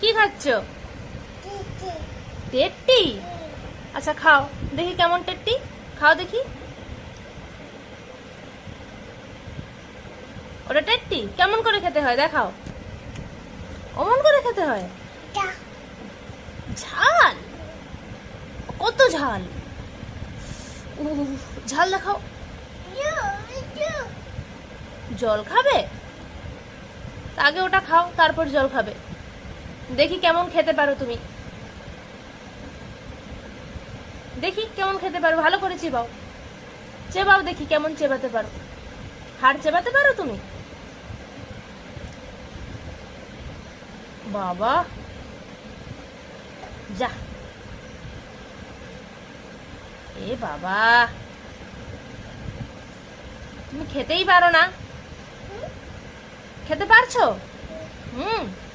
কি খাচ্ছ? টেট্টি? আচ্ছা খাও। দেখি কেমন টেট্টি। খাও দেখি। ওটা টেট্টি? কেমন করে খেতে হয়? দেখাও। অমন করে খেতে হয়? ঝাল? কত ঝাল? ঝাল দেখাও। জল খাবে? আগে ওটা খাও, তারপর জল খাবে। দেখি কেমন খেতে পারো তুমি। দেখি কেমন খেতে পারো, ভালো করে চেবাও। চেবাও দেখি কেমন চেবাতে পারো। হাড় চেবাতে পারো তুমি? বাবা। যা। এ বাবা। তুমি খেতেই পারো না। খেতে পারছ? হুম।